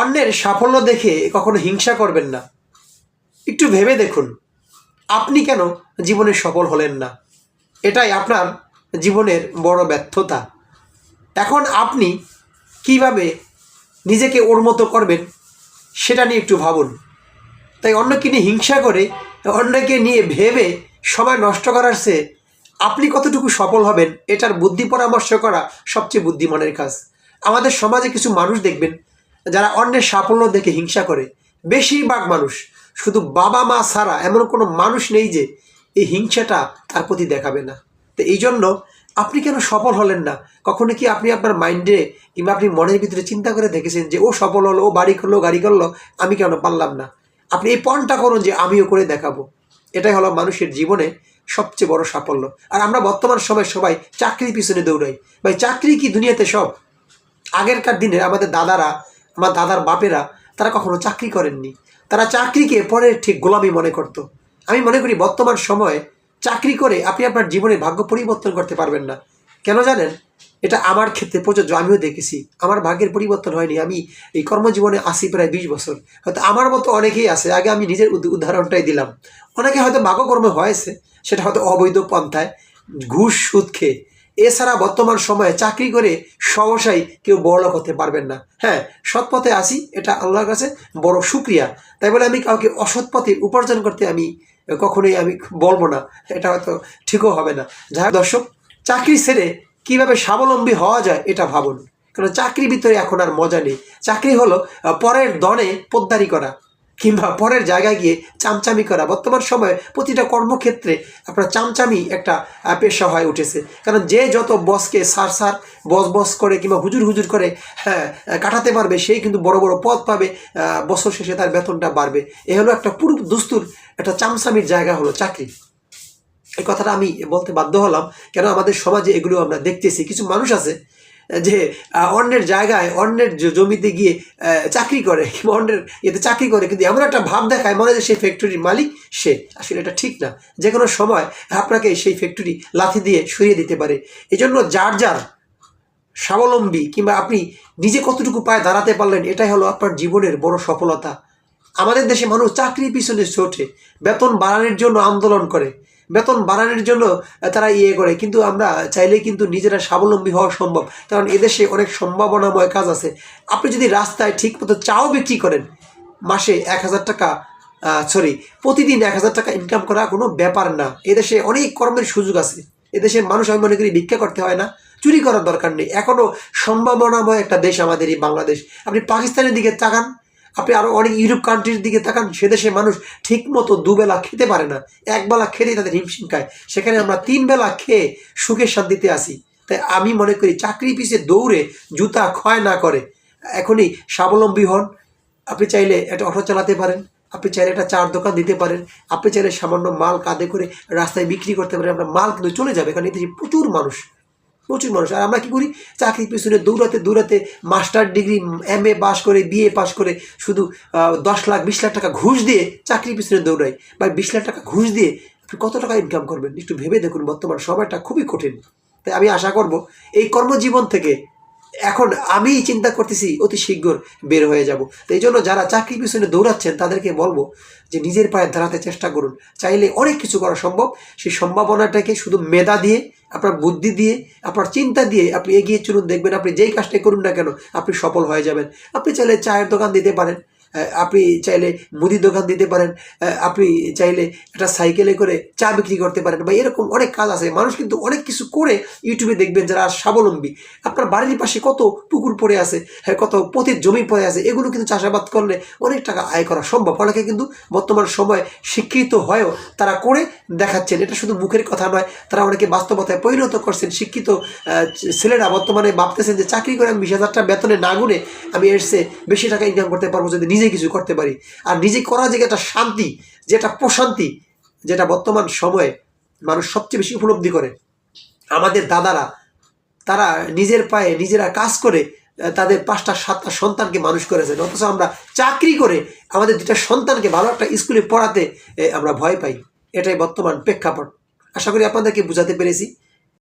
অন্যের সাফল্য দেখে কখনো হিংসা করবেন না। একটু ভেবে দেখুন, আপনি কেন জীবনে সফল হলেন না? এটাই আপনার জীবনের বড় ব্যর্থতা। এখন আপনি কীভাবে নিজেকে ওর মতো করবেন, সেটা নিয়ে একটু ভাবুন। তাই অন্যকে নিয়ে হিংসা করে, অন্যকে নিয়ে ভেবে সময় নষ্ট করার চেয়ে আপনি কতটুকু সফল হবেন, এটার বুদ্ধি পরামর্শ করা সবচেয়ে বুদ্ধিমানের কাজ। আমাদের সমাজে কিছু মানুষ দেখবেন যারা অন্যের সাফল্য দেখে হিংসা করে, বেশিরভাগ মানুষ শুধু বাবা মা ছাড়া এমন কোনো মানুষ নেই যে এই হিংসাটা তার প্রতি দেখাবে না। তো এই জন্য আপনি কেন সফল হলেন না? কখনো কি আপনি আপনার মাইন্ডে কিংবা আপনি মনের ভিতরে চিন্তা করে দেখেছেন যে, ও সফল হলো, ও বাড়ি করল, গাড়ি করল, আমি কেন পারলাম না? আপনি এই পণটা করুন যে, আমিও করে দেখাবো। এটাই হলো মানুষের জীবনে সবচেয়ে বড় সাফল্য। আর আমরা বর্তমান সময় সবাই চাকরির পিছনে দৌড়াই। ভাই, চাকরি কি দুনিয়াতে সব? আগেরকার দিনে আমাদের দাদারা আমার দাদার বাপেরা, তারা কখনো চাকরি করেননি। তারা চাকরিকে পরে ঠিক গোলামি মনে করত। আমি মনে করি বর্তমান সময়ে চাকরি করে আপনি আপনার জীবনে ভাগ্য পরিবর্তন করতে পারবেন না। কেন জানেন? এটা আমার ক্ষেত্রে প্রযোজ্য, আমিও দেখেছি। আমার ভাগ্যের পরিবর্তন হয়নি। আমি এই কর্মজীবনে আসি প্রায় বিশ বছর। হয়তো আমার মতো অনেকেই আছে, আগে আমি নিজের উদাহরণটাই দিলাম। অনেকে হয়তো ভাগ্যকর্মে হয়েছে, সেটা হয়তো অবৈধ পন্থায় ঘুষ সুদ খেয়ে। এছাড়া বর্তমান সময়ে চাকরি করে সহসাই কেউ বড়লোক হতে পারবেন না। হ্যাঁ সৎ পথে আসি এটা আল্লাহর কাছে বড় সুক্রিয়া তাই বলে আমি কাউকে অসৎ পথে উপার্জন করতে আমি কখনোই আমি বলব না, এটা হয়তো ঠিকও হবে না। যাই দর্শক, চাকরি ছেড়ে কীভাবে স্বাবলম্বী হওয়া যায় এটা ভাবুন। কারণ চাকরির ভিতরে এখন আর মজা নেই। চাকরি হলো পরের দনে পোদ্দারি করা। কিংবা পরের জায়গায় গিয়ে চামচামি করা। বর্তমান সময়ে প্রতিটা কর্মক্ষেত্রে আপনার চামচামি একটা পেশা হয়ে উঠেছে। কারণ যে যত বসকে সার সার, বস বস করে কিংবা হুজুর হুজুর করে হ্যাঁ কাটাতে পারবে, সেই কিন্তু বড় বড় পদ পাবে বছর শেষে তার বেতনটা বাড়বে। এ হলো একটা পুরো দুস্তুর, একটা চামচামির জায়গা হলো চাকরি। এই কথাটা আমি বলতে বাধ্য হলাম। কেন? আমাদের সমাজে এগুলো আমরা দেখতেছি। কিছু মানুষ আছে যে অন্যের জায়গায়, অন্যের জমিতে গিয়ে চাকরি করে, কিংবা অন্যের ইয়েতে চাকরি করে, কিন্তু এমন একটা ভাব দেখায়, মনে হয় যে সেই ফ্যাক্টরির মালিক সে। আসলে এটা ঠিক না। যে কোনো সময় আপনাকে সেই ফ্যাক্টরি লাথি দিয়ে সরিয়ে দিতে পারে। এই জন্য যার যার স্বাবলম্বী, কিংবা আপনি নিজে কতটুকু পায়ে দাঁড়াতে পারলেন, এটাই হলো আপনার জীবনের বড় সফলতা। আমাদের দেশে মানুষ চাকরির পিছনে ছোটে। বেতন বাড়ানোর জন্য আন্দোলন করে। বেতন বাড়ানোর জন্য তারা ইয়ে করে। কিন্তু আমরা চাইলেই কিন্তু নিজেরা স্বাবলম্বী হওয়া সম্ভব। কারণ এদেশে অনেক সম্ভাবনাময় কাজ আছে। আপনি যদি রাস্তায় ঠিক মতো চাও বিক্রি করেন, মাসে এক হাজার টাকা সরি প্রতিদিন এক হাজার টাকা ইনকাম করা কোনো ব্যাপার না। এদেশে অনেক কর্মের সুযোগ আছে। এদেশের মানুষ আমি মনে করি ভিক্ষা করতে হয় না। চুরি করার দরকার নেই। এখনও সম্ভাবনাময় একটা দেশ আমাদের এই বাংলাদেশ। আপনি পাকিস্তানের দিকে তাকান আপনি আরও অনেক ইউরোপ কান্ট্রির দিকে তাকান, সে দেশে মানুষ ঠিকমতো দুবেলা খেতে পারে না। একবেলা খেতেই তাদের হিমশিম খায়। সেখানে আমরা তিন বেলা খেয়ে সুখের শান্তিতে আসি তাই আমি মনে করি চাকরি পিছিয়ে দৌড়ে জুতা ক্ষয় না করে। এখনই স্বাবলম্বী হন। আপনি চাইলে একটা অটো চালাতে পারেন। আপনি চাইলে একটা চার দোকান দিতে পারেন। আপনি চাইলে সামান্য মাল কাঁধে করে রাস্তায় বিক্রি করতে পারেন। আপনার মাল কিন্তু চলে যাবে, কারণ এদেশে প্রচুর মানুষ। প্রচুর মানুষ। আর আমরা কি করি? চাকরির পিছনে দৌড়াতে দৌড়াতে master degree M A pass করে বিএ পাস করে শুধু দশ লাখ, বিশ লাখ টাকা ঘুষ দিয়ে চাকরির পিছনে দৌড়াই। বা বিশ লাখ টাকা ঘুষ দিয়ে আপনি কত টাকা ইনকাম করবেন? একটু ভেবে দেখুন, বর্তমান সময়টা খুবই কঠিন। তাই আমি আশা করব, এই কর্মজীবন থেকে এখন আমি চিন্তা করতেছি, অতি শীঘ্র বের হয়ে যাব। তো এই জন্য যারা চাকরির পিছনে দৌড়াচ্ছেন, তাদেরকে বলব যে নিজের পায়ে দাঁড়াতে চেষ্টা করুন। চাইলে অনেক কিছু করা সম্ভব। সেই সম্ভাবনাটাকে শুধু মেধা দিয়ে আপনার বুদ্ধি দিয়ে, আপনার চিন্তা দিয়ে আপনি এগিয়ে চলুন, দেখবেন আপনি যেই কাজটাই করুন না কেন, আপনি সফল হয়ে যাবেন। আপনি চাইলে চায়ের দোকান দিতে পারেন। আপনি চাইলে মুদি দোকান দিতে পারেন আপনি চাইলে একটা সাইকেলে করে চা বিক্রি করতে পারেন বা এরকম অনেক কাজ আছে। মানুষ কিন্তু অনেক কিছু করে ইউটিউবে দেখবেন যারা স্বাবলম্বী। আপনার বাড়ির পাশে কত পুকুর পড়ে আছে হ্যাঁ কত পথের জমি পড়ে আছে, এগুলো কিন্তু চাষাবাদ করলে অনেক টাকা আয় করা সম্ভব। অনেকে কিন্তু বর্তমান সময় শিক্ষিত হয়েও তারা করে দেখাচ্ছেন। এটা শুধু মুখের কথা নয়, তারা অনেকে বাস্তবতায় পরিণত করছেন। শিক্ষিত ছেলেরা বর্তমানে ভাবতেছেন যে চাকরি করে আমি বিশ হাজার টাকা বেতনে না গুনে আমি এসে বেশি টাকা ইনকাম করতে পারব যদি নিজে কিছু করতে পারি। আর নিজে করা যে একটা শান্তি যেটা প্রশান্তি, যেটা বর্তমান সময়ে মানুষ সবচেয়ে বেশি উপলব্ধি করে, আমাদের দাদারা, তারা নিজের পায়ে নিজেরা কাজ করে তাদের পাঁচটা, সাতটা সন্তানকে মানুষ করেছেন। অথচ আমরা চাকরি করে আমাদের দুটা সন্তানকে ভালো একটা স্কুলে পড়াতে আমরা ভয় পাই। এটাই বর্তমান প্রেক্ষাপট। আশা করি আপনাদেরকে বোঝাতে পেরেছি।